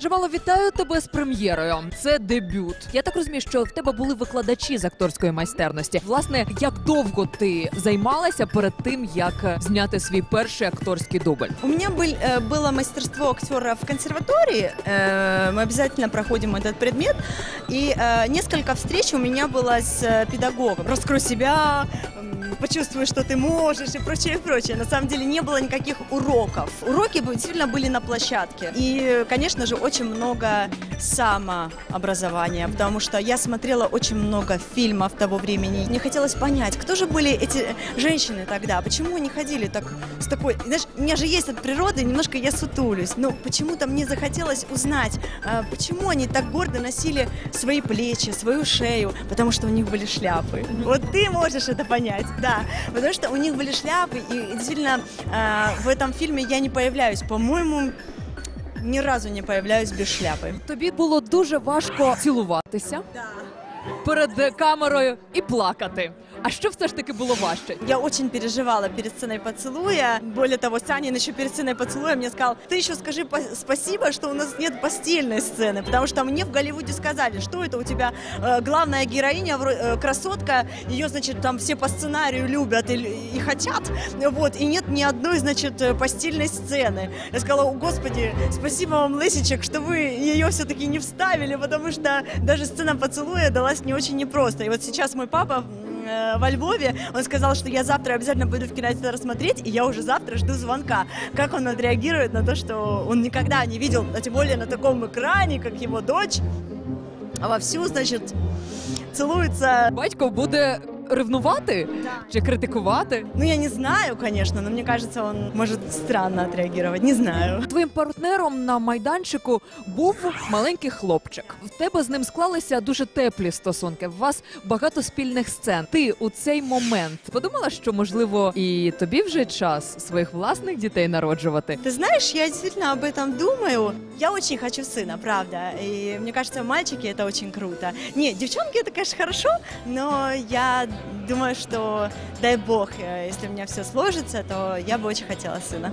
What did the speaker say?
Джамало, вітаю тебе з прем'єрою. Це дебют. Я так розумію, що в тебе були викладачі з акторської майстерності. Власне, як довго ти займалася перед тим, як е, зняти свій перший акторський дубль? У меня был, э, было мастерство актера в консерватории. Э, Мы обязательно проходим этот предмет. И э, несколько встреч у меня было с э, педагогом. Раскрой себя, м, почувствуй, что ты можешь и прочее, и прочее. На самом деле не было никаких уроков. Уроки действительно были на площадке. И, конечно же, очень много самообразования, потому что я смотрела очень много фильмов того времени. Мне хотелось понять, кто же были эти женщины тогда, почему они ходили так с такой... Знаешь, у меня же есть от природы, немножко я сутулюсь, но почему-то мне захотелось узнать, а, почему они так гордо носили свои плечи, свою шею, потому что у них были шляпы. Вот ты можешь это понять, да, потому что у них были шляпы, и действительно а, в этом фильме я не появляюсь, по-моему, ни разу не появляюсь без шляпы. Тобі було дуже важко цілуватися Перед камерою і плакати. А що все ж таки було важче? Я очень переживала перед сценой поцелуя. Более того, Санин еще перед сценой поцелуя мне сказал, ты еще скажи спасибо, что у нас нет постельной сцены, потому что мне в Голливуде сказали, что это у тебя э, главная героиня, э, красотка, ее, значит, там все по сценарию любят и, и хотят, вот, и нет ни одной, значит, э, постельной сцены. Я сказала, «О, господи, спасибо вам, Лысичек, что вы ее все-таки не вставили, потому что даже сцена поцелуя далась не очень непросто. И вот сейчас мой папа э, во Львове, он сказал, что я завтра обязательно пойду в кинотеатр смотреть, и я уже завтра жду звонка. Как он отреагирует на то, что он никогда не видел, а тем более на таком экране, как его дочь, а вовсю, значит, целуется. Батько буде ревнувати чи критикувати? Ну, я не знаю, конечно, но мне кажется, он может странно отреагировать, не знаю. Твоїм партнером на майданчику був маленький хлопчик. В тебе з ним склалися дуже теплі стосунки. У вас багато спільних сцен. Ти у цей момент подумала, що можливо і тобі вже час своїх власних дітей народжувати? Ты знаешь, я действительно об этом думаю. Я очень хочу сына, правда. И мне кажется, мальчики это очень круто. Не, девчонки это, конечно, хорошо, но я думаю, что дай бог, э, если у меня все сложится, то я бы очень хотела сына.